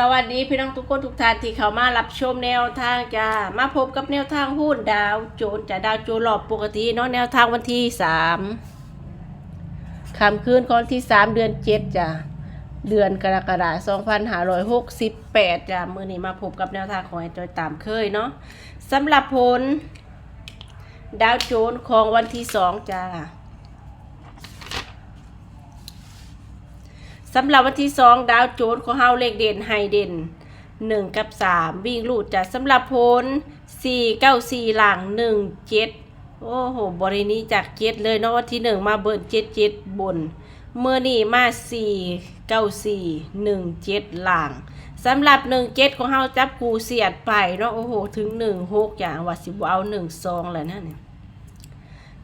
สวัสดีพี่น้องทุกคนทุกท่านที่เข้ามารับชมแนวทางจ้ามาพบกับแนวทางหุ้นดาวโจนจะดาวโจนหลอบปกติเนาะแนวทางวันที่สามคำคืนของวันที่สามเดือนเจ็ดจ้ะเดือนกรกฎาคมสองพันห้าร้อยหกสิบแปดจ้ะมือนี้มาพบกับแนวทางของไอ้จอยตามเคยเนาะสำหรับผล ดาวโจนของวันที่สองจ้า สำหรับวันที่สองดาวโจนของเฮาเลขเด่นไฮเด่นหนึ่งกับสามวิ่งลูดจัดสำหรับพลสี่เก้าสี่หลังหนึ่งเจ็ดโอ้โหบรินี้จากเจ็ดเลยเนาะวันที่หนึ่งมาเบิร์นเจ็ดเจ็ดบนเมื่อนี่มาสี่เก้าสี่หนึ่งเจ็ดหลังสำหรับหนึ่งเจ็ดของเฮาจับกูเสียดไปเนาะโอ้โหถึงหนึ่งหกอย่างว่าสิบเอาหนึ่งซองแล้วนะเนี่ย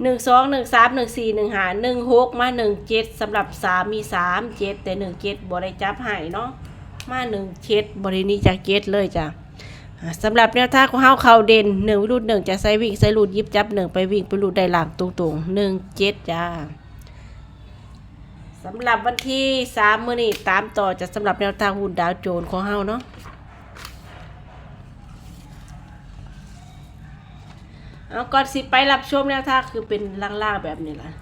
หนึ่งสองหนึ่งสามหนึ่งสี่หนึ่งหาหนึ่งหกมาหนึ่งเจ็ดสำหรับสามมีสามเจ็ดแต่หนึ่งเจ็ดบริจับให้เนาะมาหนึ่งเจ็ดบรินี้จากเจ็ดเลยจ้ะอ่าสำหรับแนวทางของเฮาเขาเด่นหนึ่งรูดหนึ่งจะใส่วิ่งใส่รูดยิบจับหนึ่งไปวิ่งไปรูดได้หลังตรงๆหนึ่งเจ็ดจ้าสำหรับวันที่สามมื้อนี้ตามต่อจะสำหรับแนวทางหุ่นดาวโจนของเฮาเนาะ เอาก่อนสิไปรับชมแนวทางคือเป็นล่างๆแบบนี้แหละ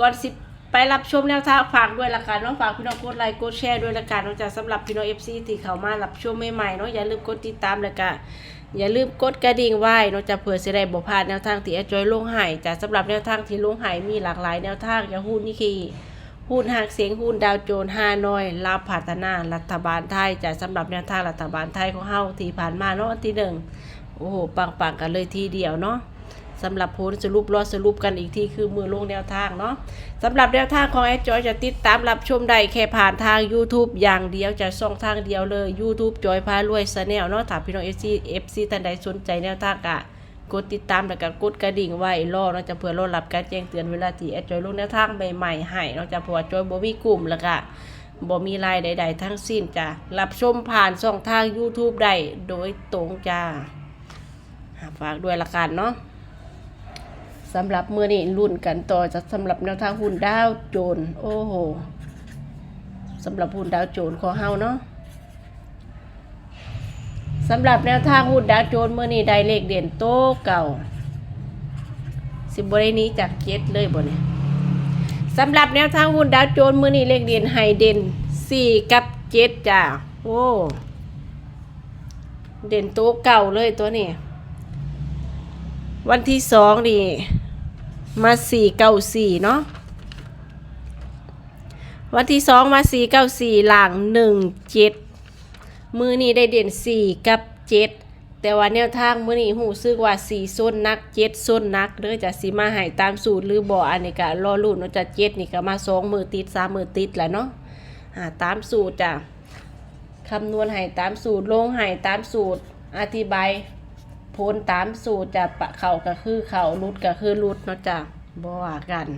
ก่อนสิไปรับชมแนวทางฝากด้วยละกันเนาะฝากพี่น้องกดไลค์กดแชร์ด้วยละกันเนาะจะสำหรับพี่น้องเอฟซีที่เข้ามารับชมใหม่ๆเนาะอย่าลืมกดติดตามเลยกันอย่าลืมกดกระดิ่งไว้เนาะจะเผื่อสิได้บ่พลาดแนวทางที่แอดจอยลงให้จะสำหรับแนวทางที่ลงให้มีหลากหลายแนวทางอย่างหุ้นนี่คือหุ้นหากเสียงหุ้นดาวโจนห้าน้อยลาพัฒนารัฐบาลไทยจะสำหรับแนวทางรัฐบาลไทยของเฮาที่ผ่านมาเนาะวันที่หนึ่งโอ้โหปังๆกันเลยทีเดียวเนาะ สำหรับโพสสรุปรอสรุปกันอีกทีคือมือลงแนวทางเนาะสำหรับแนวทางของแอดจอยจะติดตามรับชมได้แค่ผ่านทาง YouTube อย่างเดียวจะช่องทางเดียวเลย YouTube จอยพารวยชาแนลเนาะถ้าพี่น้อง FC FC ท่านใดสนใจแนวทางกะกดติดตามแล้วก็กดกระดิ่งไว้รอเนาะจะเพื่อรอรับการแจ้งเตือนเวลาที่แอดจอยลงแนวทางใหม่ๆให้เนาะจะเพราะว่าจอยบ่มีกลุ่มแล้วก็บ่มีรายใด ๆ ทั้งสิ้นจ้ะรับชมผ่านช่องทาง YouTube ได้โดยตรงจ้าฝากด้วยละกันเนาะ สำหรับมือนี้รุ่นกันต่อจะสำหรับแนวทางหุ้นดาวโจนโอ้โหสำหรับหุ้นดาวโจนขอเฮาเนาะสำหรับแนวทางหุ้นดาวโจนมือนี้ได้เลขเด่นโตเก่า สิบบรินี้จากเจ็ดเลยบ่เนี่ยสำหรับแนวทางหุ้นดาวโจนมือนี้เลขเด่นไฮเด่นสี่กับเจ็ดจ้าโอ้เด่นโตเก่าเลยตัวนี้วันที่สองนี่ มาสี่เก้าสี่เนาะวันที่สองมาสี่เก้าสี่หลังหนึ่งเจ็ดมือนี้ได้เด่นสี่กับเจ็ดแต่ว่าแนวทางมือนี้หูซึกว่าสี่ส้นนักเจ็ดส้นนักเด้อจะสีมาหายตามสูตรหรือบ่อันนี้ก็รอรุ่นเนาะจะเจ็ดนี่ก็มาสองมือติดสามมือติดแหละเนาะอ่าตามสูตรจ้ะคำนวณให้ตามสูตรลงให้ตามสูตรอธิบาย พ้นตามสูตรจะปะเข่าก็คือเข่ารุดก็คือรุดเนาะจ้ะบ่ว่ากัน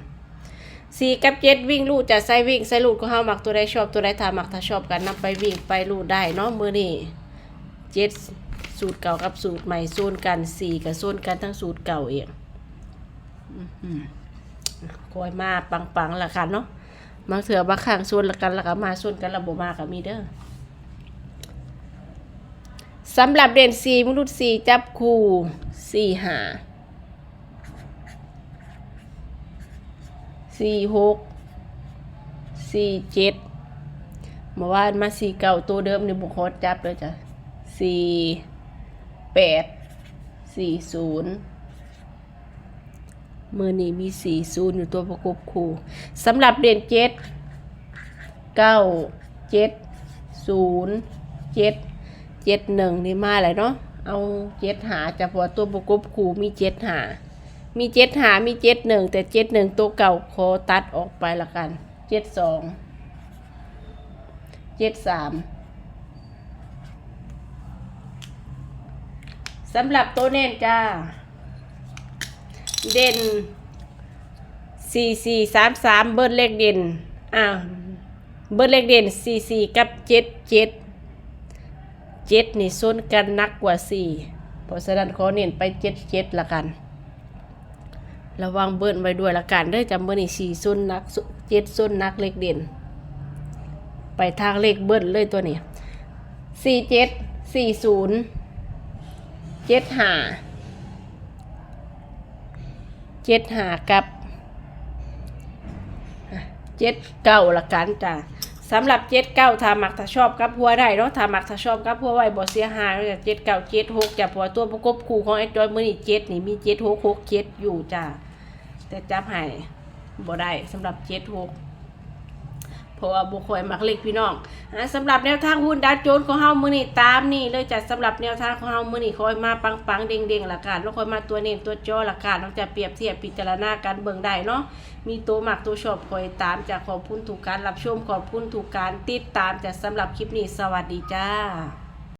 สี่กับเจ็ดวิ่งลูดจะใส่วิ่งใส่ลูดก็เฮามักตัวใดชอบตัวใดถ้ามักถ้าชอบกันนำไปวิ่งไปลูดได้เนาะมือนี่เจ็ดสูตรเก่ากับสูตรใหม่โซนกันสี่กับโซนกันทั้งสูตรเก่าเองอื้อหือคอยมาปังๆละกันเนาะบางเถื่อบางครั้งโซนละกันล้วก็มาโซนกันระบบมากับมีเด้อ สำหรับเด่นสีมนุษย์สีจับคู่สี่หาสี่หกสี่เจ็ดเมื่อวานมาสี่เก่าตัวเดิมในบุคคลจับเลยจ้ะสี่แปดสี่ศูนย์มือนี้มีสี่ศูนย์อยู่ตัวประกบคู่สำหรับเด่นเจ็ดเก้าเจ็ดศูนย์เจ็ด เจ็ดหนึ่งนี่มาเลยเนาะเอาเจ็ดหาจะพอตัวประกบคู่มีเจ็ดหามีเจ็ดหามีเจ็ดหนึ่งแต่เจ็ดหนึ่งตัวเก่าขอตัดออกไปละกันเจ็ดสองเจ็ดสามสำหรับตัวเน้นจ้า เด่นสี่สี่สามสามเบิร์ดเลขเด่นอ้าเบิร์ดเลขเด่นสี่สี่กับเจ็ดเจ็ด เจ็ดนี่ส้นกันนักกว่าสี่เพราะฉะนั้นขอเน้นไปเจ็ดเจ็ดละกัน ระวังเบิ้ลไว้ด้วยละกันเด้อจำเบอร์นี่สี่ส้นนักเจ็ดส้นนักเลขเด่น ไปทางเลขเบิ้ลเลยตัวนี้สี่เจ็ดสี่ศูนย์เจ็ดห้าเจ็ดห้ากับเจ็ดเก้าละกันจ้ะ สำหรับเจ็ดเก้าถ้ามักถ้าชอบกับพัวได้เนาะถ้ามักถ้าชอบกับพัวไว้บ่เสียหายเลยเจ็ดเก้าเจ็ดหกจะพัว่าตัวประกบคู่ของไอ้จอยมือนี่เจ็ดนี่มีเจ็ดหกหกเจ็ดอยู่จ้ะแต่จับให้บ่ได้สำหรับเจ็ดหก ราะว่าบุคคลมักเล็กพี่น้องอะสำหรับแนวทางหุ้นดัชโจนส์ของเฮามือนี่ตามนี่เลยจัดสำหรับแนวทางของเฮามือนี่คอยมาปังๆเด้งๆละกันแล้วคอยมาตัวเน้นตัวจอละกันนอกจะเปรียบเทียบพิจารณาการเบิ่งได้เนาะมีตัวหมักตัวชอบคอยตามจากขอบคุณถูกการรับชมขอบคุณถูกการติดตามจากสำหรับคลิปนี้สวัสดีจ้า